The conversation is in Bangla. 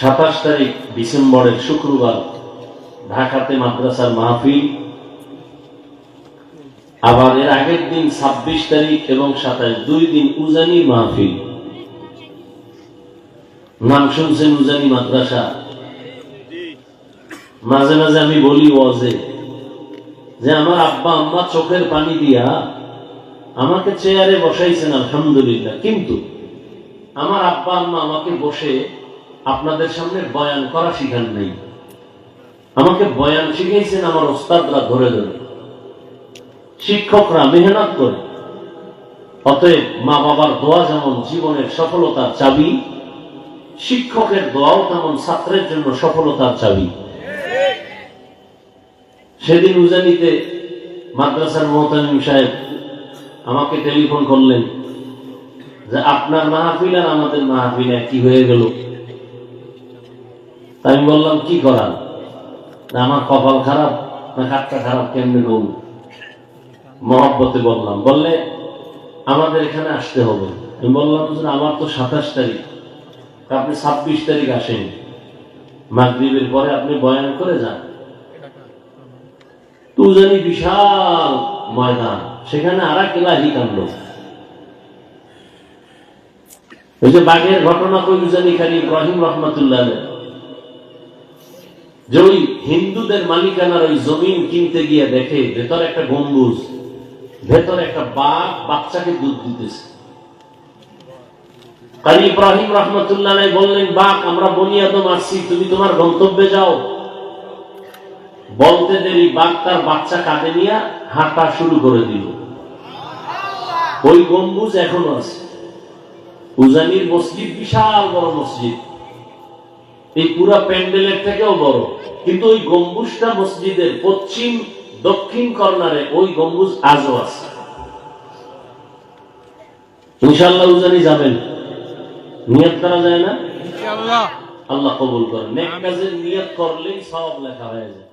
সাতাশ তারিখ ডিসেম্বরের শুক্রবার, ঢাকাতে মাদ্রাসার মাহফিল। আবার এর আগের দিন ছাব্বিশ তারিখ এবং সাতাশ, দুই দিন উজানি মাহফিল। নাম শুনছেন উজানি মাদ্রাসা? মাঝে মাঝে আমি বলি ওয়াজে, যে আমার আব্বা আম্মা চোখের পানি দিয়া আমাকে চেয়ারে বসাইছেন, আলহামদুলিল্লাহ। কিন্তু আমার আব্বা আম্মা আমাকে বসে আপনাদের সামনে বয়ান করা শিখান নাই। আমাকে বয়ান শিখাইছেন আমার ওস্তাদরা ধরে ধরে। শিক্ষকরা মেহনত করে। অতএব মা বাবার দোয়া যেমন জীবনের সফলতার চাবি, শিক্ষকের দোয়াও তেমন ছাত্রের জন্য সফলতার চাবি। সেদিন উজানিতে মাদ্রাসার মোহতামিম সাহেব আমাকে টেলিফোন করলেন যে, আপনার মাহফিল আর আমাদের মাহফিল কি হয়ে গেল। আমি বললাম, কি করার? না, আমার কপাল খারাপ, না কাটটা খারাপ, কেমনে বল মহব্বতে বললাম, বললে আমাদের এখানে আসতে হবে। আমি বললাম আমার তো সাতাশ তারিখ। আপনি ছাব্বিশ তারিখ আসেন। মাগরীবের পরে আপনি বয়ান করে যান। তুজানি বিশাল ময়দান, সেখানে আর এক এলাহি কাণ্ড। ওই যে বাঘের ঘটনা কই উজানি খালি ইব্রাহিম রহমতুল্লাহ যে ওই হিন্দুদের মালিকানার ওই জমিন কিনতে গিয়ে দেখে, ভেতরে একটা গম্বুজ, ভেতরে একটা বাঘ বাচ্চাকে দুধ দিতেছে। ইব্রাহিম রহমতুল্লাহ বললেন, বাঘ, আমরা তুমি তোমার গন্তব্যে যাও। বলতে দেরি, বাঘ তার বাচ্চা কাঁধে নিয়ে হাঁটা শুরু করে দিল। ওই গম্বুজ এখনও আছে। উজানির মসজিদ বিশাল বড় মসজিদ। এই পুরো প্যান্ডেলের থেকেও বড়। কিন্তু ওই গম্বুজটা মসজিদের পশ্চিম দক্ষিণ কর্নারে ওই গম্বুজ আজও আছে। ইনশাল্লাহ উজানি যাবেন। নিয়ত করা যায় না? আল্লাহ কবুল করেন। নেক কাজের নিয়ত করলেই সব লেখা হয়ে যায়।